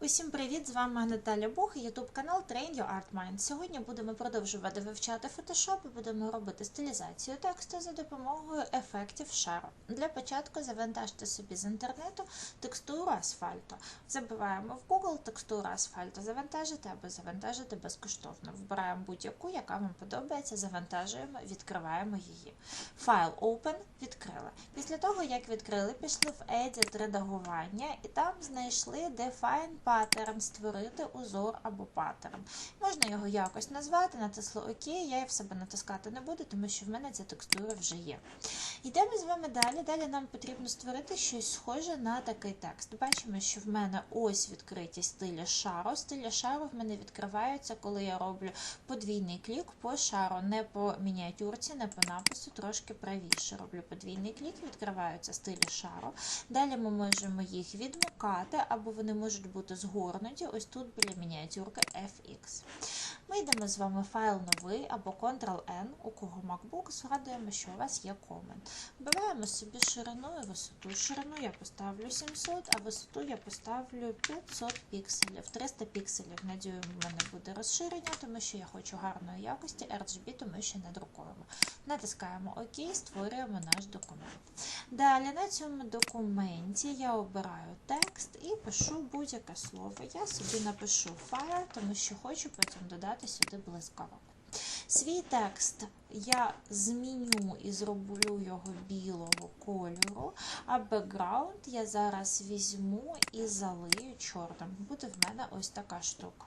Усім привіт! З вами Наталя Бух і YouTube канал Train Your Art Mind. Сьогодні будемо продовжувати вивчати Photoshop і будемо робити стилізацію тексту за допомогою ефектів шару. Для початку завантажте собі з інтернету текстуру асфальту. Забиваємо в Google текстуру асфальту, завантажити або завантажити безкоштовно. Вибираємо будь-яку, яка вам подобається, завантажуємо, відкриваємо її. Файл Open відкрили. Після того, як відкрили, пішли в Edit редагування і там знайшли Define Pattern, створити узор або паттерн. Можна його якось назвати, натисли ОК, я в себе натискати не буду, тому що в мене ця текстура вже є. Йдемо з вами далі. Далі нам потрібно створити щось схоже на такий текст. Бачимо, що в мене ось відкриті стилі шару. Стилі шару в мене відкриваються, коли я роблю подвійний клік по шару, не по мініатюрці, не по напису, трошки правіше. Роблю подвійний клік, відкриваються стилі шару. Далі ми можемо їх відмикати, або вони можуть бути згорнуті ось тут біля мініатюрки FX. Ми йдемо з вами файл новий або Ctrl-N, у кого MacBook, згадуємо, що у вас є комент. Вбиваємо собі ширину і висоту. Ширину я поставлю 700, а висоту я поставлю 500 пікселів. 300 пікселів на дюйм у мене буде розширення, тому що я хочу гарної якості, RGB, тому що не друкуємо. Натискаємо ОК, створюємо наш документ. Далі на цьому документі я обираю текст і пишу будь-яке слово. Я собі напишу fire, тому що хочу потім додати сюди блискавок. Свій текст я зміню і зроблю його білого кольору, а бекграунд я зараз візьму і залию чорним. Буде в мене ось така штука.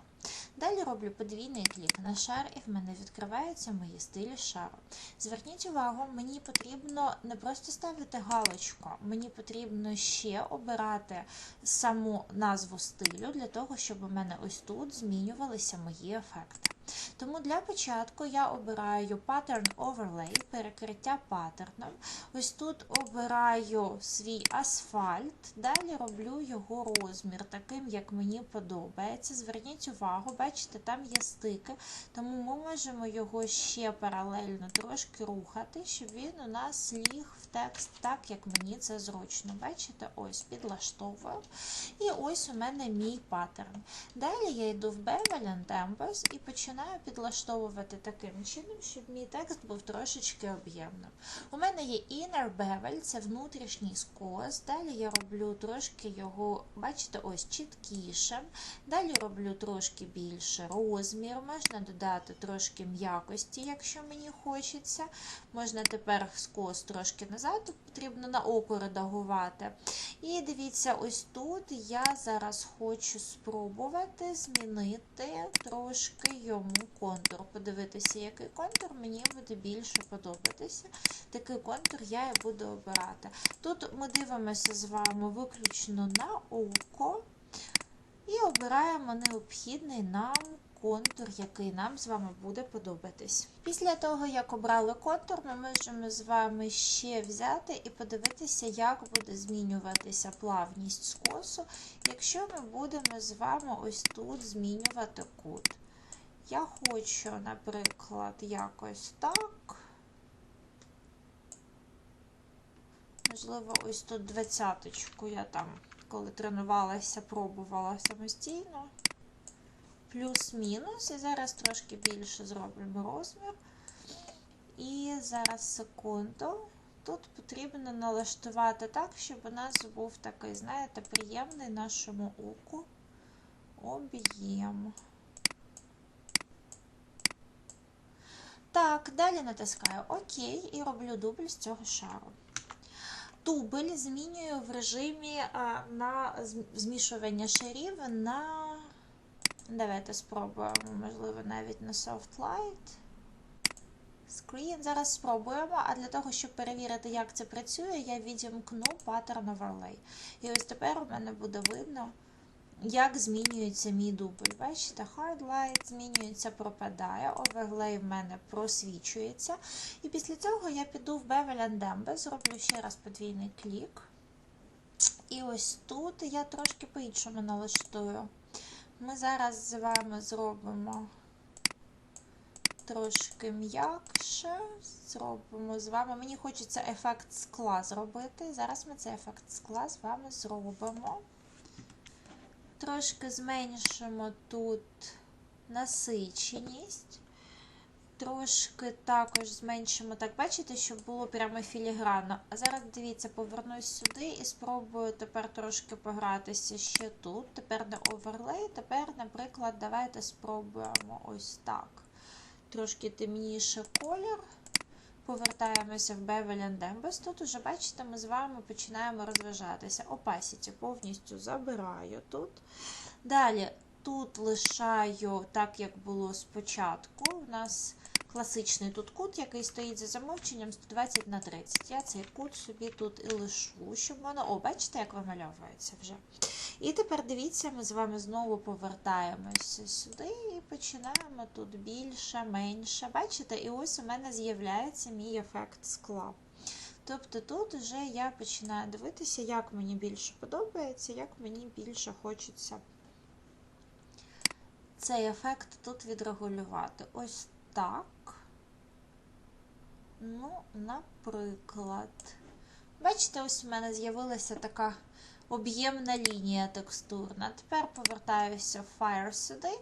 Далі роблю подвійний клік на шар, і в мене відкриваються мої стилі шару. Зверніть увагу, мені потрібно не просто ставити галочку, мені потрібно ще обирати саму назву стилю для того, щоб у мене ось тут змінювалися мої ефекти. Тому для початку я обираю Pattern Overlay, перекриття паттерном. Ось тут обираю свій асфальт, далі роблю його розмір, таким, як мені подобається. Зверніть увагу, бачите, там є стики, тому ми можемо його ще паралельно трошки рухати, щоб він у нас ліг в текст так, як мені це зручно. Бачите, ось підлаштовую. І ось у мене мій паттерн. Далі я йду в Bevel and Tempos і починаю підлаштовувати таким чином, щоб мій текст був трошечки об'ємним. У мене є Inner Bevel, це внутрішній скос. Далі я роблю трошки його, бачите, ось чіткішим. Далі роблю трошки більше розмір, можна додати трошки м'якості, якщо мені хочеться. Можна тепер скос трошки назад, потрібно на око редагувати. І дивіться, ось тут я зараз хочу спробувати змінити трошки йому контур. Подивитися, який контур мені буде більше подобатися. Такий контур я і буду обирати. Тут ми дивимося з вами виключно на око і обираємо необхідний нам контур, який нам з вами буде подобатись. Після того, як обрали контур, ми можемо з вами ще взяти і подивитися, як буде змінюватися плавність скосу, якщо ми будемо з вами ось тут змінювати кут. Я хочу, наприклад, якось так. Можливо, ось тут двадцяточку я там, коли тренувалася, пробувала самостійно. Плюс-мінус. І зараз трошки більше зробимо розмір. І зараз секунду. Тут потрібно налаштувати так, щоб у нас був такий, знаєте, приємний нашому оку об'єм. Так, далі натискаю ОК і роблю дубль з цього шару. Дубль змінюю в режимі на змішування шарів на. Давайте спробуємо, можливо, навіть на Soft Light. Screen. Зараз спробуємо, а для того, щоб перевірити, як це працює, я відімкну Pattern Overlay. І ось тепер у мене буде видно, як змінюється мій дубль. Бачите, Hard змінюється, пропадає, Overlay в мене просвічується. І після цього я піду в Bevel and Dembe, зроблю ще раз подвійний клік. І ось тут я трошки по-іншому налаштую. Ми зараз з вами зробимо трошки м'якше. Зробимо з вами. Мені хочеться ефект скла зробити. Зараз ми цей ефект скла з вами зробимо. Трошки зменшимо тут насиченість. Трошки також зменшимо, так, бачите, щоб було прямо філігранно. А зараз дивіться, повернусь сюди і спробую тепер трошки погратися ще тут. Тепер не оверлей. Тепер, наприклад, давайте спробуємо ось так. Трошки темніше колір. Повертаємося в Bevel Embus. Тут уже, бачите, ми з вами починаємо розважатися. Opacity повністю забираю тут. Далі тут лишаю так, як було спочатку. У нас класичний тут кут, який стоїть за замовченням 120 на 30. Я цей кут собі тут і лишу, щоб воно. О, бачите, як вимальовується вже. І тепер дивіться, ми з вами знову повертаємося сюди і починаємо тут більше, менше. Бачите, і ось у мене з'являється мій ефект скла. Тобто тут вже я починаю дивитися, як мені більше подобається, як мені більше хочеться цей ефект тут відрегулювати. Ось так. Ну, наприклад. Бачите, ось у мене з'явилася така об'ємна лінія текстурна. Тепер повертаюся в Fire сюди.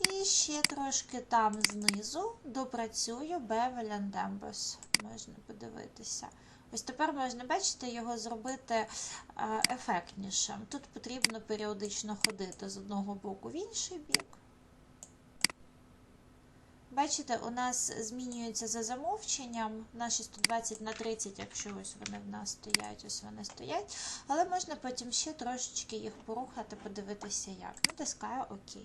І ще трошки там знизу допрацюю Bevel Embus. Можна подивитися. Ось тепер можна, бачите, його зробити ефектнішим. Тут потрібно періодично ходити з одного боку в інший бік. Бачите, у нас змінюється за замовченням наші 120 на 30, якщо ось вони в нас стоять, ось вони стоять. Але можна потім ще трошечки їх порухати, подивитися, як. Натискаю ОК.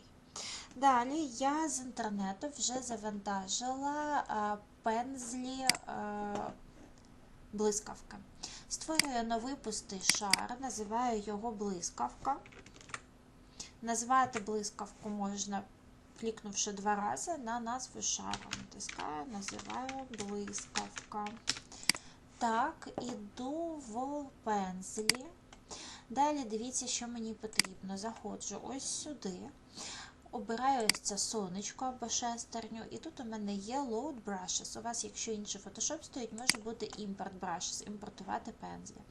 Далі я з інтернету вже завантажила а, пензлі а, блискавки. Створюю новий пустий шар, називаю його блискавка. Назвати блискавку можна клікнувши два рази на назву шару. Натискаю, називаю блискавка. Так, іду в пензлі. Далі дивіться, що мені потрібно. Заходжу ось сюди. Обираю ось це сонечко або шестерню, і тут у мене є Load Brushes. У вас, якщо інший Photoshop стоїть, може бути Import Brushes, імпортувати пензлі.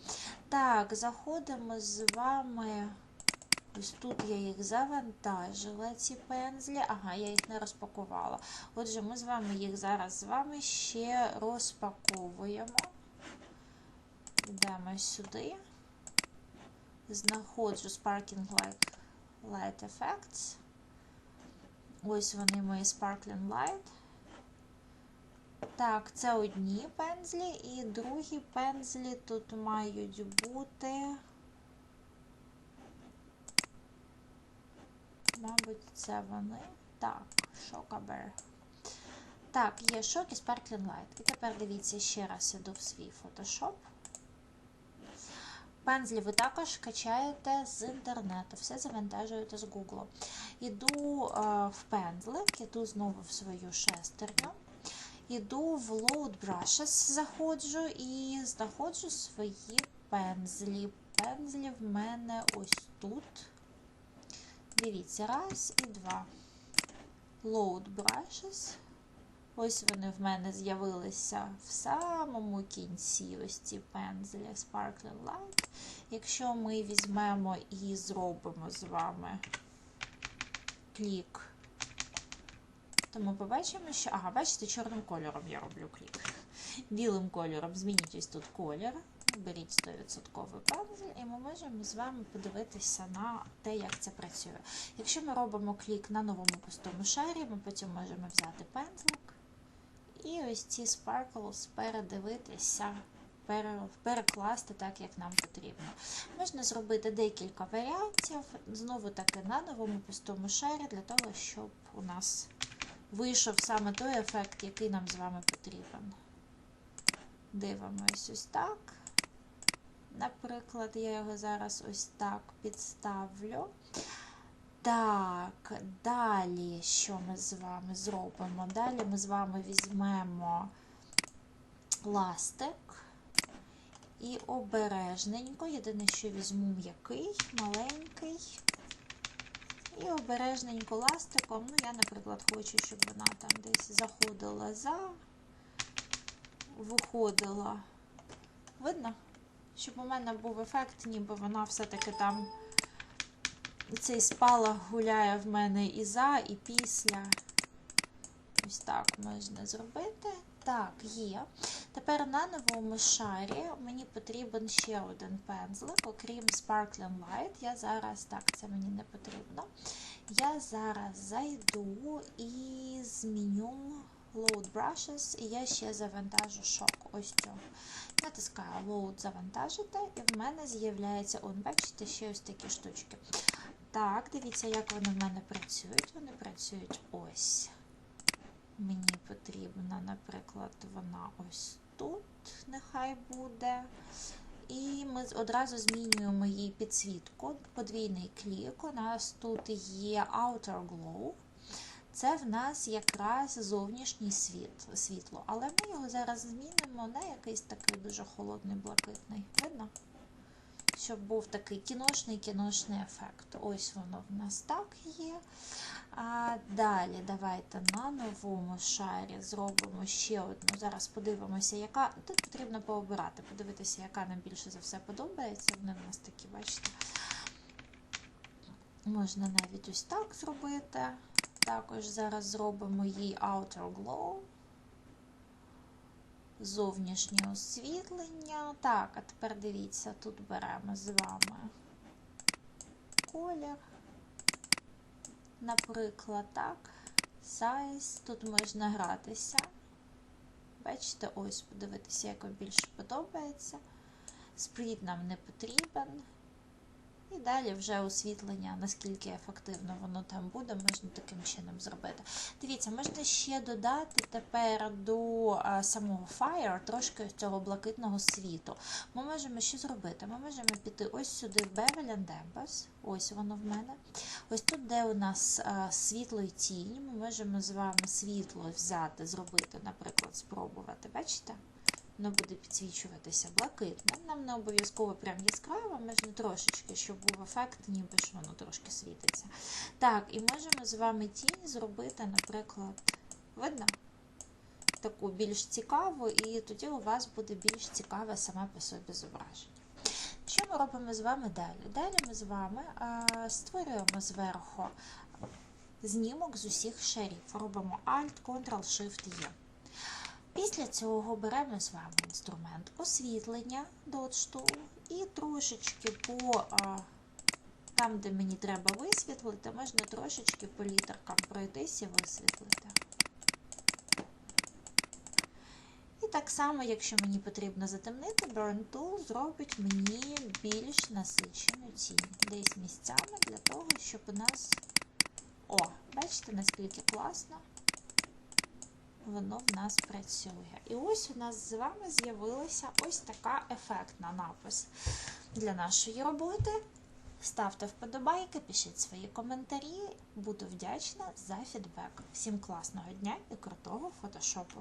Так, заходимо з вами. Ось тут я їх завантажила, ці пензлі. Ага, я їх не розпакувала. Отже, ми з вами їх зараз з вами ще розпаковуємо. Йдемо сюди. Знаходжу Sparkling Light, Light Effects. Ось вони мої Sparkling Light. Так, це одні пензлі, і другі пензлі тут мають бути. Мабуть, це вони. Так, Шокабер. Так, є шок і Sparkling Light. І тепер дивіться, ще раз іду в свій Photoshop. Пензлі ви також качаєте з інтернету, все завантажуєте з Google. Іду е, в пензлик, іду знову в свою шестерню. Іду в Load Brushes, заходжу і знаходжу свої пензлі. Пензлі в мене ось тут. Дивіться, раз і два. Load brushes. Ось вони в мене з'явилися в самому кінці ось ці пензлі Sparkling Light. Якщо ми візьмемо і зробимо з вами клік, то ми побачимо, що. Ага, бачите, чорним кольором я роблю клік. Білим кольором змініть ось тут колір. Беріть 100% пензель, і ми можемо з вами подивитися на те, як це працює. Якщо ми робимо клік на новому пустому шарі, ми потім можемо взяти пензлик і ось ці sparkles передивитися, перекласти так, як нам потрібно. Можна зробити декілька варіантів, знову таки на новому пустому шарі, для того, щоб у нас вийшов саме той ефект, який нам з вами потрібен. Дивимось ось так. Наприклад, я його зараз ось так підставлю. Так, далі, що ми з вами зробимо? Далі ми з вами візьмемо ластик і обережненько, єдине, що візьму м'який, маленький. І обережненько ластиком. Ну, я, наприклад, хочу, щоб вона там десь заходила за, виходила. Видно? Щоб у мене був ефект, ніби вона все-таки там цей спалах гуляє в мене і за, і після. Ось так можна зробити. Так, є. Тепер на новому шарі мені потрібен ще один пензлик, окрім Sparkling Light. Я зараз, так, це мені не потрібно. Я зараз зайду і зміню Load Brushes, і я ще завантажу шок. Ось цю. Натискаю Load завантажити, і в мене з'являється, он, бачите, ще ось такі штучки. Так, дивіться, як вони в мене працюють. Вони працюють ось. Мені потрібна, наприклад, вона ось тут, нехай буде. І ми одразу змінюємо її підсвітку. Подвійний клік. У нас тут є Outer Glow. Це в нас якраз зовнішній світ, світло. Але ми його зараз змінимо на якийсь такий дуже холодний блакитний. Видно? Щоб був такий кіношний кіношний ефект. Ось воно в нас так є. А далі давайте на новому шарі зробимо ще одну. Зараз подивимося, яка. Тут потрібно пообирати, подивитися, яка нам більше за все подобається. Вони в нас такі, бачите. Можна навіть ось так зробити. Також зараз зробимо їй Outer Glow. Зовнішнє освітлення. Так, а тепер дивіться, тут беремо з вами колір. Наприклад, так, size. Тут можна гратися. Бачите, ось, подивитися, як вам більше подобається. Спріт нам не потрібен. І далі вже освітлення, наскільки ефективно воно там буде, можна таким чином зробити. Дивіться, можна ще додати тепер до самого Fire трошки цього блакитного світу. Ми можемо що зробити? Ми можемо піти ось сюди в Bevel Embus, ось воно в мене. Ось тут, де у нас світло і тінь, ми можемо з вами світло взяти, зробити, наприклад, спробувати. Бачите? Воно буде підсвічуватися блакитним. Нам не обов'язково прям яскраво, можна трошечки, щоб був ефект, ніби ж воно трошки світиться. Так, і можемо з вами тінь зробити, наприклад, видно? Таку більш цікаву, і тоді у вас буде більш цікаве саме по собі зображення. Що ми робимо з вами далі? Далі ми з вами а, створюємо зверху знімок з усіх шарів. Робимо Alt, Ctrl-Shift-E. Після цього беремо з вами інструмент освітлення Dodge Tool і трошечки по там, де мені треба висвітлити, можна трошечки по літеркам пройтись і висвітлити. І так само, якщо мені потрібно затемнити, Burn Tool зробить мені більш насичену тінь. Десь місцями для того, щоб у нас. О, бачите, наскільки класно воно в нас працює. І ось у нас з вами з'явилася ось така ефектна напис для нашої роботи. Ставте вподобайки, пишіть свої коментарі. Буду вдячна за фідбек. Всім класного дня і крутого фотошопу!